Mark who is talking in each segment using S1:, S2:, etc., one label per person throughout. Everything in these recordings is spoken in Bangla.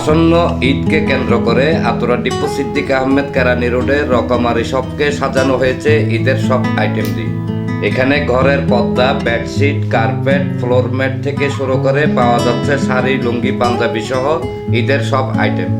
S1: আসন্ন ঈদকে কেন্দ্র করে আতুরা ডিপু সিদ্দিক আহমেদ কেরানি রোডে রকমারি সবকে সাজানো হয়েছে ঈদের সব আইটেম দিয়ে এখানে ঘরের পর্দা, বেডশিট, কার্পেট, ফ্লোর ম্যাট থেকে শুরু করে পাওয়া যাচ্ছে শাড়ি, লুঙ্গি, পাঞ্জাবি সহ ঈদের সব আইটেম।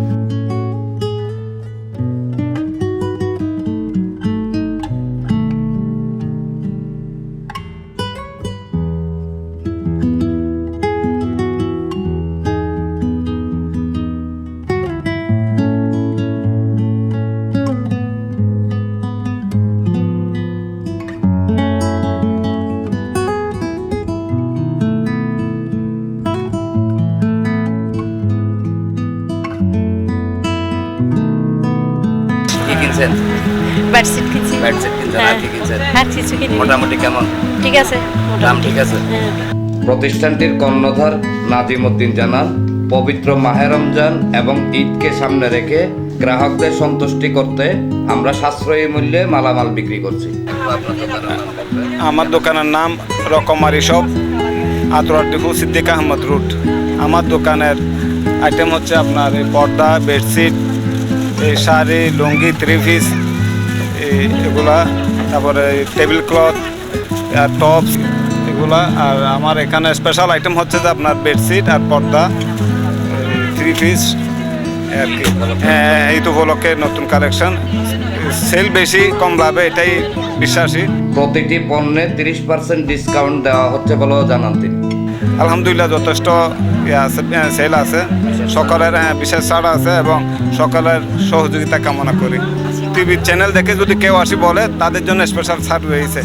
S1: কিনছেন?
S2: বেডশিট কিনছি।
S1: বেডশিট কিনছেন আর কি কিনছেন?
S2: হ্যাঁ কিছু কিনি।
S1: মোটামুটি কেমন?
S2: ঠিক আছে
S1: দাম ঠিক আছে?
S2: হ্যাঁ।
S1: প্রতিষ্ঠানটির কর্ণধার নাজিম উদ্দিন জানান পবিত্র মাহে রমজান এবং ঈদকে সামনে রেখে গ্রাহকদের সন্তুষ্টি করতে আমরা সাশ্রয়ী মূল্যে মালামাল বিক্রি করছি।
S3: আমার দোকানের নাম রকমারি শপ আতরার ডিপু সিদ্দিক আহমদ রুট। আমার দোকানের আইটেম হচ্ছে আপনার এই পর্দা বেডশিট এই শাড়ি, লুঙ্গি থ্রি পিস এগুলা, তারপরে টেবিল ক্লথ আর টপস এগুলা। আর আমার এখানে স্পেশাল আইটেম হচ্ছে যে আপনার বেডশিট আর পর্দা থ্রি পিস আর কি। হ্যাঁ এই তো উপলক্ষে নতুন কালেকশন সেল বেশি, কম লাভে, এটাই বিশ্বাসী।
S1: প্রতিটি পণ্যে তিরিশ পার্সেন্ট ডিসকাউন্ট দেওয়া হচ্ছে বলেও জানান তিনি।
S3: আলহামদুলিল্লাহ যথেষ্ট ইয়ে আছে সেল আছে। সকলের বিশেষ ছাড় আছে এবং সকলের সহযোগিতা কামনা করি। টিভি চ্যানেল দেখে যদি কেউ আসি বলে, তাদের জন্য স্পেশাল ছাড় রয়েছে।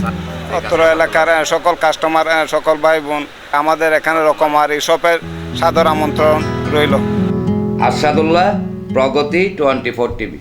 S3: অত্র এলাকার সকল কাস্টমার সকল ভাই বোন, আমাদের এখানে রকম আর এই শপের সাদর আমন্ত্রণ রইল।
S1: Arshadullah, Pragati twenty four TV